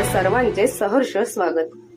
आपल्या सर्वांचे सहर्ष स्वागत.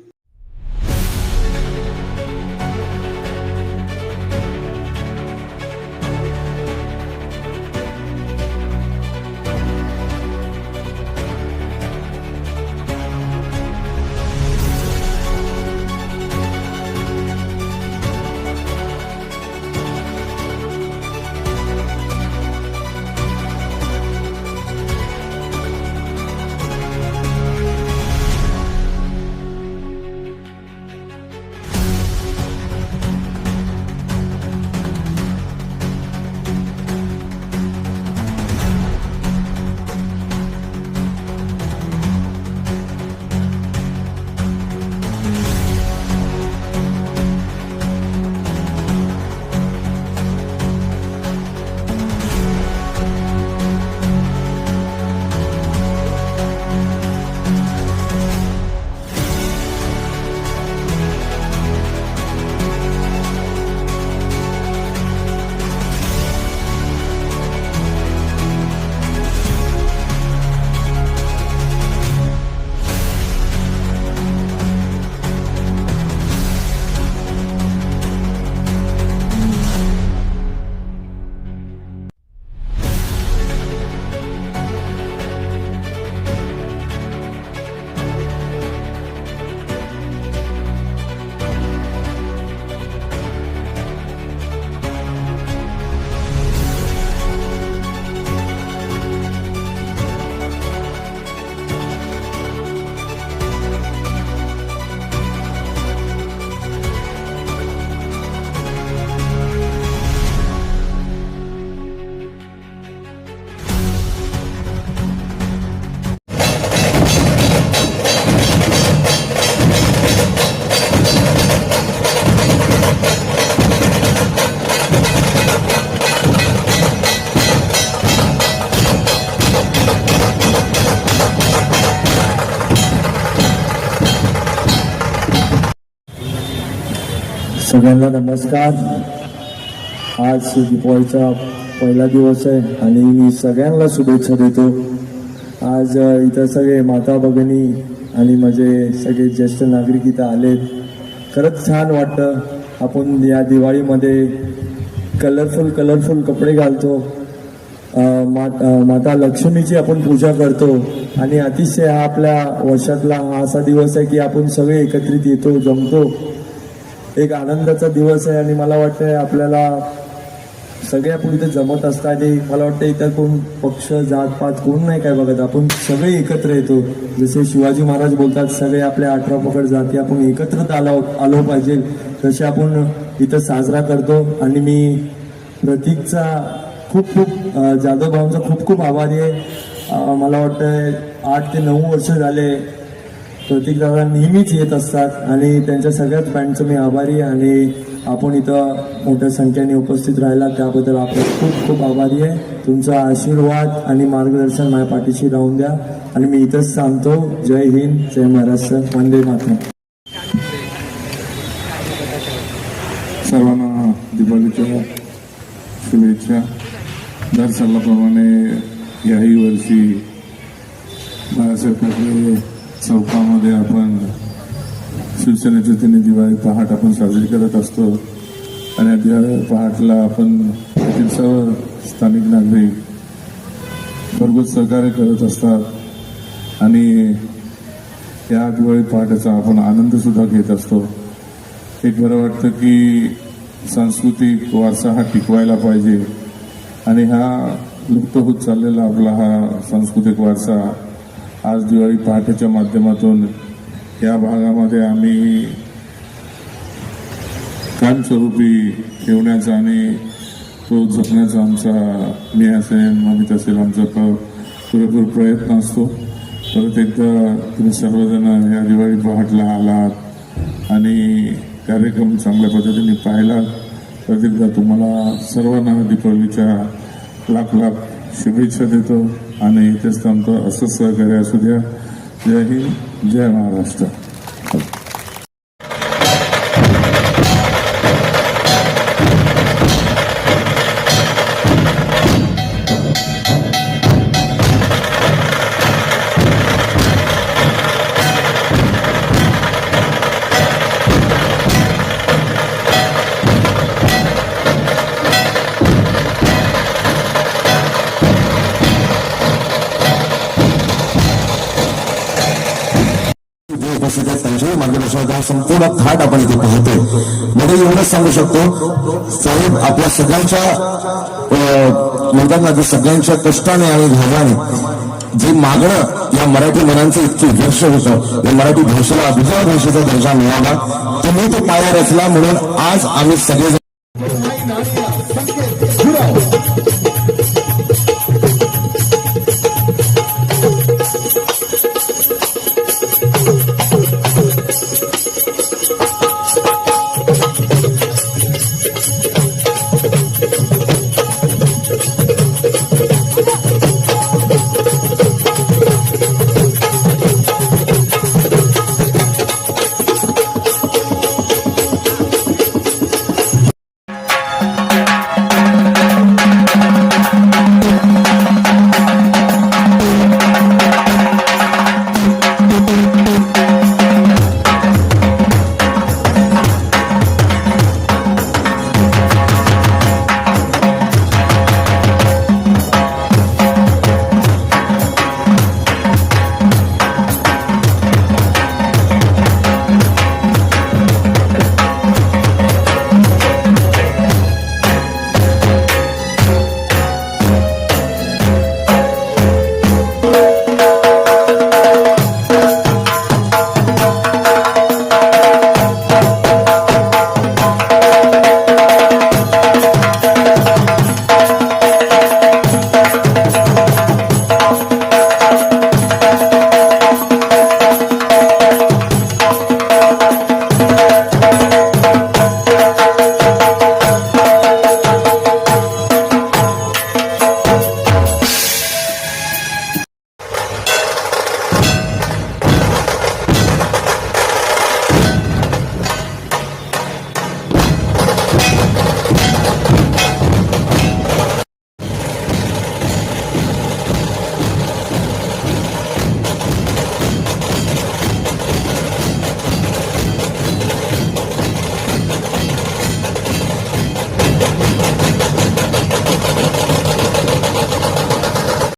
सगळ्यांना नमस्कार. आज दीपावलीचा पहिला दिवस आहे आणि मी सगळ्यांना शुभेच्छा देतो. आज इथं सगळे माता भगिनी आणि माझे सगळे ज्येष्ठ नागरिक इथं आलेत. खरंच छान वाटतं. आपण या दिवाळीमध्ये कलरफुल कलरफुल कपडे घालतो. माता मा- माता लक्ष्मीची आपण पूजा करतो. आणि अतिशय हा आपल्या वर्षातला हा असा दिवस आहे की आपण सगळे एकत्रित येतो जमतो. एक आनंदाचा दिवस आहे आणि मला वाटतं आपल्याला सगळे आपण इथे जमत असतात मला वाटतं इथं कोण पक्ष जात पात कोण नाही काय बघत. आपण सगळे एकत्र येतो. जसे शिवाजी महाराज बोलतात सगळे आपल्या अठरा पकड जाती. आपण एकत्रच आलो आलो पाहिजे. तसे आपण इथं साजरा करतो. आणि मी प्रतीकचा खूप खूप जाधव भाऊंचा खूप खूप आभारी आहे. मला वाटतं आठ ते नऊ वर्ष झाले प्रतीक दादा नेहमीच येत असतात आणि त्यांच्या सगळ्याच बँडचं मी आभारी आहे आणि आपण इथं मोठ्या संख्येने उपस्थित राहिला त्याबद्दल आपण खूप खूप आभारी आहे. तुमचा आशीर्वाद आणि मार्गदर्शन माझ्या पाठीशी राहून द्या. आणि मी इथंच सांगतो जय हिंद जय महाराष्ट्र वंदे मातरम. सर्वांना दिवाळीच्या शुभेच्छा. दर सल्लाप्रमाणे याही वर्षी बाळासाहेब ठाकरे चौकामध्ये आपण शिवसेनेच्या तिने दिवाळी पहाट आपण साजरी करत असतो. आणि या दिवाळी पहाटला आपण येथील सर्व स्थानिक नागरिक भरभूत सहकार्य करत असतात. आणि या दिवाळी पहाटाचा आपण आनंदसुद्धा घेत असतो. एक बरं वाटतं की सांस्कृतिक वारसा हा टिकवायला पाहिजे. आणि हा लुप्त होत चाललेला आपला हा सांस्कृतिक वारसा आज दिवाळी पहाटेच्या माध्यमातून या भागामध्ये आम्ही कायमस्वरूपी ठेवण्याचा आणि तो जपण्याचा आमचा मी असेल ममित असेल आमचा पुरेपूर प्रयत्न असतो. परत एकदा तुम्ही सर्वजण या दिवाळी पहाटला आलात आणि कार्यक्रम चांगल्या पद्धतीने पाहिला तर एकदा तुम्हाला सर्वांना दीपावलीच्या लाख लाख शुभेच्छा देतो. आणि इथेच थांबतो. असं सहकार्य असू द्या. जय हिंद जय महाराष्ट्र. संपूर्ण थाट आपण इथे पाहतोय. म्हणजे एवढंच सांगू शकतो साहेब आपल्या सगळ्यांच्या अं, म्हणतात ना की सगळ्यांच्या कष्टाने आणि धागाने जे मागणं या मराठी मनांचं इतकं यश होतं या मराठी भाषेला अभिजात भाषेचा दर्जा मिळाला तुम्ही तो पाया रचला म्हणून आज आम्ही सगळेजण